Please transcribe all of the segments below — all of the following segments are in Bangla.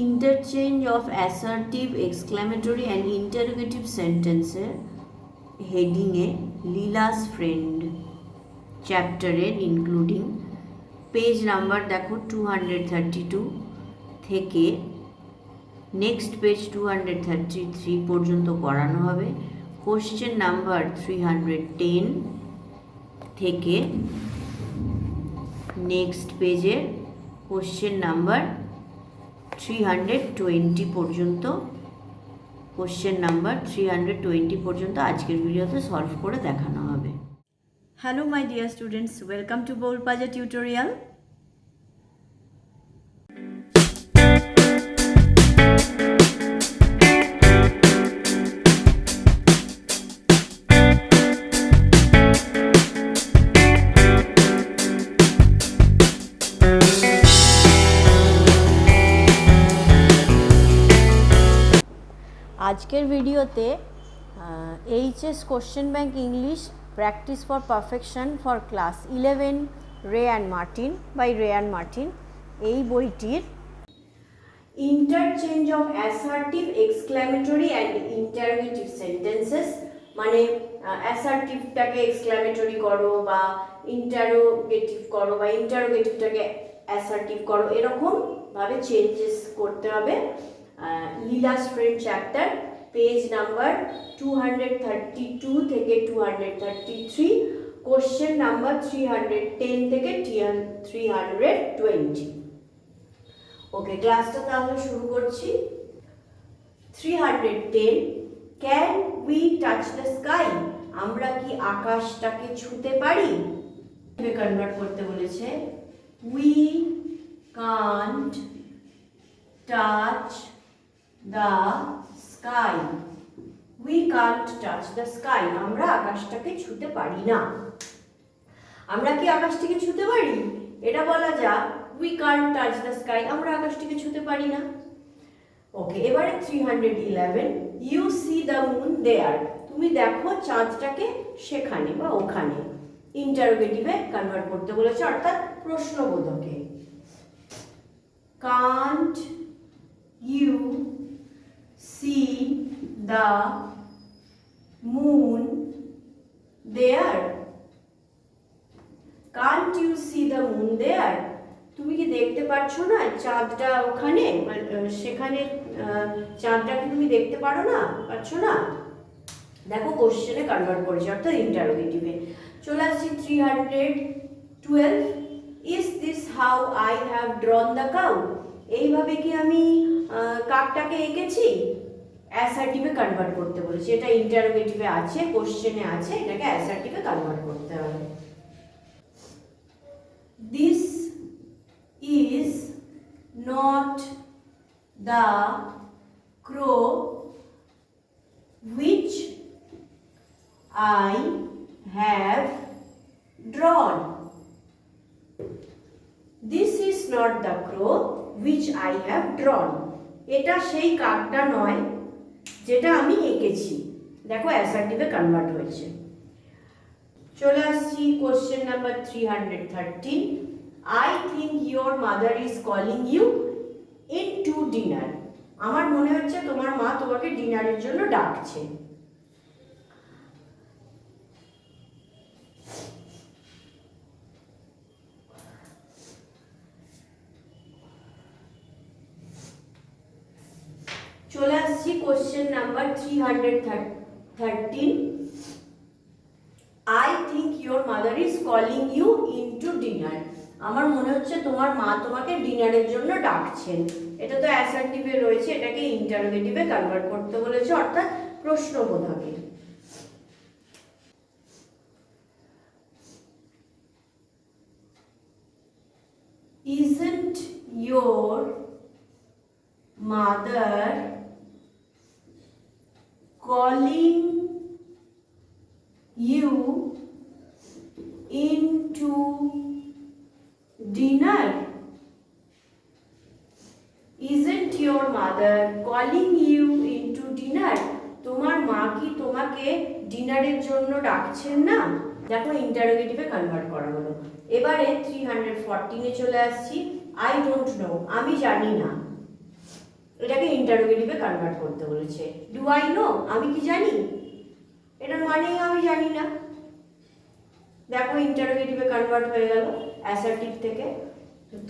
Interchange of assertive exclamatory and interrogative সেন্টেন্সের হেডিংয়ে লীলাস ফ্রেন্ড চ্যাপ্টারের ইনক্লুডিং পেজ নাম্বার দেখো টু হান্ড্রেড থার্টি টু থেকে next page two hundred thirty three পর্যন্ত করানো হবে। Question number three hundred ten থেকে নেক্সট পেজের question number three hundred twenty পর্যন্ত question number three hundred twenty পর্যন্ত আজকের ভিডিওতে সলভ করে দেখানো হবে। Hello my dear students welcome to বোল পাজা টিউটোরিয়াল আজকের ভিডিওতে HS question bank English practice for perfection for class eleven Ray and Martin by Ray and Martin এই বইটির interchange of assertive exclamatory and interrogative sentences মানে অ্যাসার্টিভটাকে এক্সক্লামেটরি করো বা ইন্টারোগেটিভ করো বা ইন্টারোগেটিভটাকে অ্যাসার্টিভ করো এরকম ভাবে চেঞ্জেস করতে হবে। Leela's friend chapter page number two hundred thirty two থেকে two hundred thirty three question number three hundred ten থেকে থ্রি হান্ড্রেড টোয়েন্টি ওকে ক্লাসটা তাহলে শুরু করছি। Three hundred ten can we touch the sky আমরা কি আকাশটাকে ছুতে পারি? কনভার্ট করতে বলেছে। We can't touch the sky. We can't touch the sky আমরা আকাশটাকে ছুতে পারি না। আমরা কি আকাশটিকে ছুতে পারি? এটা বলা যাক। We can't touch the sky আমরা আকাশটিকে ছুতে পারি না। ওকে এবারে three hundred eleven you see the moon there তুমি দেখো চাঁদটাকে সেখানে বা ওখানে। ইন্টারোগেটিভে কনভার্ট করতে বলেছে, অর্থাৎ প্রশ্নবোধকে। Can't you see the moon there can't you see the moon there তুমি কি দেখতে পাচ্ছ না? চাঁদটা ওখানে মানে, সেখানে আহ, চাঁদটাকে তুমি দেখতে পারো না? পাচ্ছ না? দেখো কোশ্চেনে কনভার্ট করেছে অর্থাৎ ইন্টারোগেটিভে চলে আসছি three hundred twelve is this how I have drawn the cow এইভাবে কি আমি কাকটাকে এঁকেছি? অ্যাসার্টিভে কনভার্ট করতে বলেছি এটা ইন্টারোগেটিভে আছে কোশ্চেনে আছে, এটাকে অ্যাসার্টিভে কনভার্ট করতে হবে this is not the crow which I have drawn this is not the crow which I have drawn. এটা সেই কাকটা নয় যেটা আমি এঁকেছি। দেখো অ্যাসার্টিভে কনভার্ট হয়েছে। চলে আসছি question number three hundred thirteen I think your mother is calling you in to dinner আমার মনে হচ্ছে তোমার মা তোমাকে ডিনারের জন্য ডাকছে। চলে আসছি question number three hundred thirteen I think your mother is calling you in to dinner আমার মনে হচ্ছে তোমার মা তোমাকে ডিনারের জন্য ডাকছেন। এটা তো অ্যাসার্টিভে রয়েছে, এটাকে ইন্টারোগেটিভে কনভার্ট করতে বলেছে, অর্থাৎ প্রশ্নবোধকে Isn't your mother calling you into dinner? Isn't your mother calling you into dinner? তোমার মা কি তোমাকে ডিনারের জন্য ডাকছেন না দেখো ইন্টারোগেটিভে কনভার্ট করা হলো এবারে থ্রি হান্ড্রেড ফোরটিনে চলে আসছি আই ডোন্ট নো আমি জানি না এটাকে ইন্টারোগেটিভে কনভার্ট করতে বলেছে। ডু আই নো আমি কি জানি? এটার মানেই আমি জানি না। দেখো ইন্টারোগেটিভে কনভার্ট হয়ে গেল অ্যাসার্টিভ থেকে।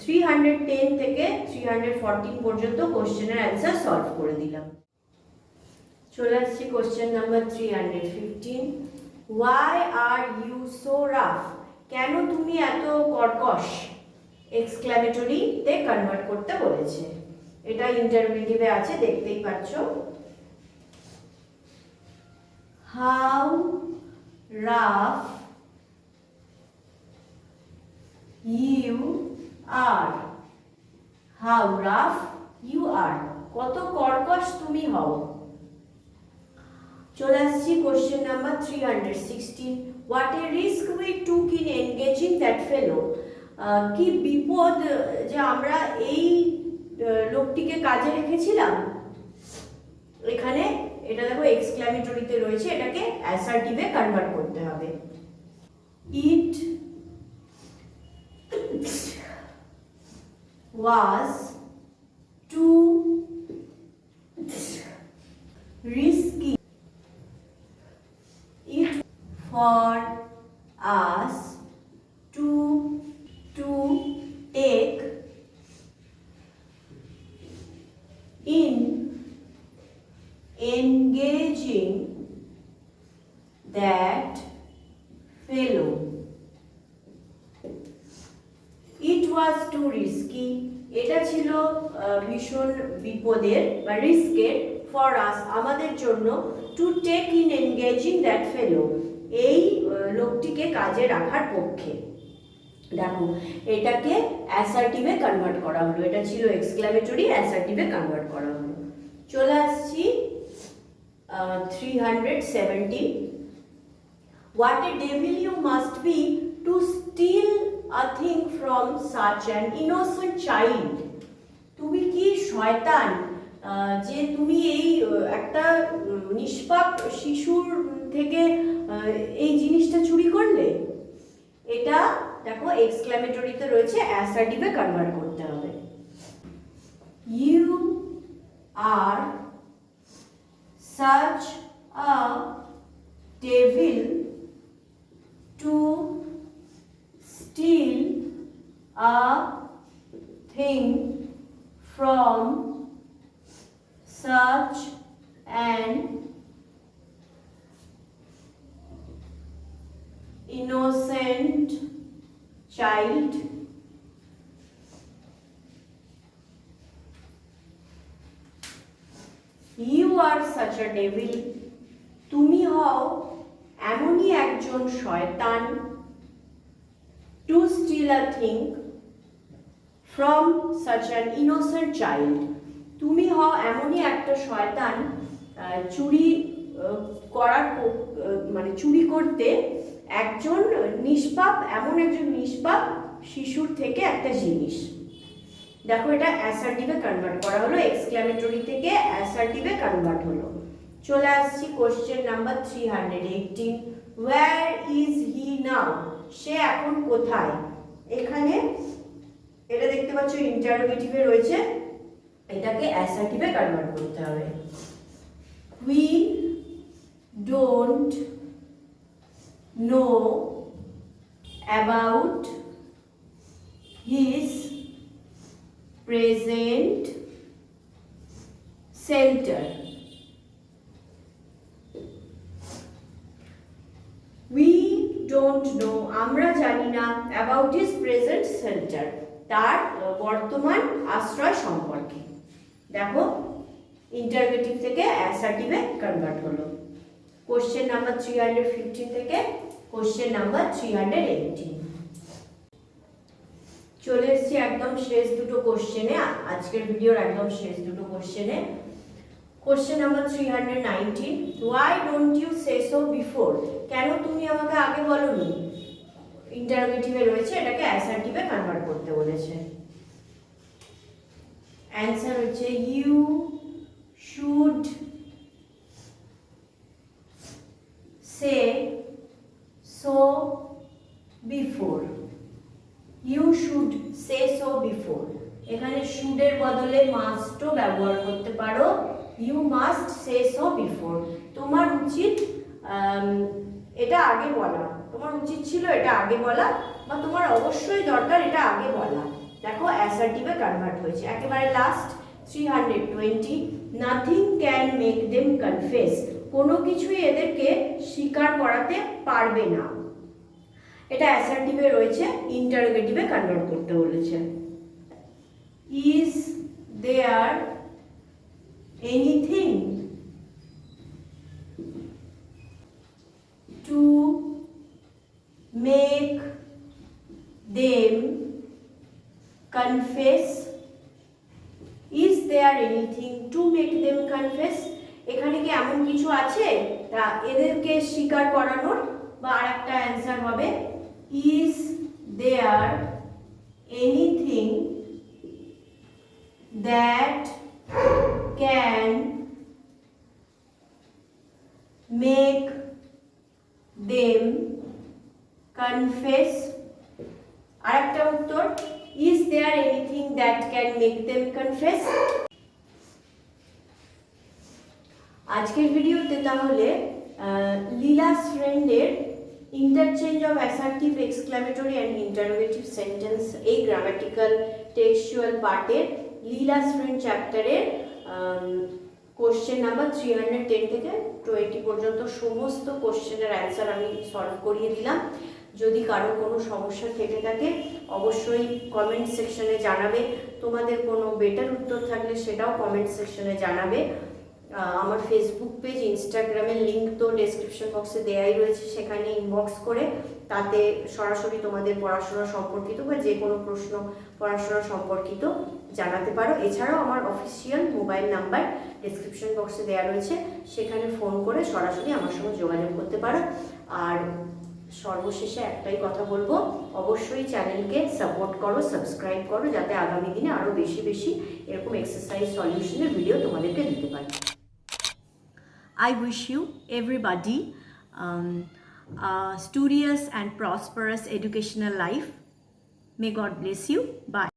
থ্রি হান্ড্রেড টেন থেকে থ্রি হান্ড্রেড ফোরটিন পর্যন্ত কোশ্চেনের অ্যান্সার সলভ করে দিলাম। চলে আসছি question number three hundred fifteen why are you so rough কেন তুমি এত কর্কশ? এক্সক্লামেটরিতে কনভার্ট করতে বলেছে। এটা ইন্টারমিডিয়েটে আছে, দেখতেই পাচ্ছ। How rough you are how rough you are কত কর্কশ তুমি হও। চলে আসছি question number three hundred sixteen what a risk we took in engaging that fellow কি বিপদ যে আমরা এই লোকটিকে কাজে রেখেছিলাম। এখানে এটা দেখো এক্সক্লামেটরিতে রয়েছে, এটাকে অ্যাসার্টিভে কনভার্ট করতে হবে। It was too risky. It for us was too risky এটা ছিল ভীষণ বিপদের বা রিস্কের ফর আস আমাদের জন্য to take in engaging that fellow এই লোকটিকে কাজে রাখার পক্ষে। দেখো, এটাকে অ্যাসার্টিভে কনভার্ট করা হলো। এটা ছিল এক্সক্লামেটরি অ্যাসার্টিভে কনভার্ট করা হলো। চলে আসছি three hundred seventy What a devil you must be to steal a thing from such an innocent child. তুমি কি শয়তান? যে তুমি এই একটা নিষ্পাপ শিশুর থেকে এই জিনিসটা চুরি করলে? এটা দেখো এক্সক্লামেটরিতে রয়েছে অ্যাসার্টিভে কনভার্ট করতে হবে। You are such a devil to steal a thing from such an innocent child you are such a devil তুমি হও এমনই একজন শয়তান to steal a thing from such an innocent child তুমি হও এমনই একটা শয়তান চুরি করার মানে চুরি করতে একজন নিষ্পাপ, এমন একজন নিষ্পাপ শিশুর থেকে একটা জিনিস। দেখো এটা অ্যাসার্টিভে কনভার্ট করা হলো এক্সক্লামেটরি থেকে অ্যাসার্টিভে কনভার্ট হলো। চলে আসছি question number three hundred eighteen where is he now সে এখন কোথায়? এখানে, এটা দেখতে পাচ্ছ ইন্টারোগেটিভে রয়েছে। এটাকে অ্যাসার্টিভে কনভার্ট করতে হবে। We don't know about his present center. We don't know, আমরা জানি না about his present center, তার বর্তমান আশ্রয় সম্পর্কে। দেখো ইন্টারগেটিভ থেকে অ্যাসার্টিভে কনভার্ট হলো। Question number three hundred fifteen থেকে question number three hundred eighteen চলে এসেছি একদম শেষ দুটো কোশ্চেনে আজকের ভিডিওর একদম শেষ দুটো কোশ্চেনে question number three hundred nineteen why don't you say so before কেন তুমি আমাকে আগে বলনি? ইন্টারোগেটিভে রয়েছে, এটাকে অ্যাসার্টিভে কনভার্ট করতে বলেছে। অ্যান্সার হচ্ছে you should say so before you should say so before এখানে শুডের বদলে মাস্টও ব্যবহার করতে পারো। You must say so before তোমার উচিত এটা আগে বলা। তোমার উচিত ছিল এটা আগে বলা, বা তোমার অবশ্যই দরকার এটা আগে বলা। দেখো অ্যাসার্টিভে কনভার্ট হয়েছে। একেবারে last three hundred twenty nothing can make them confess কোনো কিছুই এদেরকে স্বীকার করাতে পারবে না। এটা অ্যাসার্টিভে রয়েছে ইন্টারোগেটিভে কনভার্ট করতে বলেছে। Is there anything to make them confess is there anything to make them confess এখানে কি এমন কিছু আছে? তা এদেরকে স্বীকার করানোর বা আর একটা অ্যান্সার হবে is there anything that can make them confess আরেকটা উত্তর is there anything that can make them confess আজকের ভিডিওতে তাহলে লীলাস ফ্রেন্ডের interchange of assertive exclamatory and interrogative sentence এই গ্রামাটিক্যাল টেক্সচুয়াল পার্টের লীলাস ফ্রেন্ড চ্যাপ্টারের question number three hundred ten থেকে টোয়েন্টি পর্যন্ত সমস্ত কোশ্চেনের অ্যান্সার আমি সলভ করিয়ে দিলাম। যদি কারও কোনো সমস্যা থেকে থাকে, অবশ্যই কমেন্ট সেকশনে জানাবে। তোমাদের কোনো বেটার উত্তর থাকলে সেটাও কমেন্ট সেকশনে জানাবে। আমার ফেসবুক পেজ ইনস্টাগ্রামের লিঙ্ক তো ডেসক্রিপশন বক্সে দেয়াই রয়েছে, সেখানে ইনবক্স করে তাতে সরাসরি তোমাদের পড়াশোনা সম্পর্কিত বা যে কোনো প্রশ্ন পড়াশোনা সম্পর্কিত জানাতে পারো। এছাড়াও আমার অফিসিয়াল মোবাইল নাম্বার ডেসক্রিপশন বক্সে দেওয়া রয়েছে, সেখানে ফোন করে সরাসরি আমার সঙ্গে যোগাযোগ করতে পারো। আর সর্বশেষে একটাই কথা বলব, অবশ্যই চ্যানেলকে সাপোর্ট করো সাবস্ক্রাইব করো, যাতে আগামী দিনে আরও বেশি বেশি এরকম এক্সারসাইজ সলিউশনের ভিডিও তোমাদেরকে দিতে পারি। I wish you, everybody, um, a studious and prosperous educational life. May God bless you. Bye.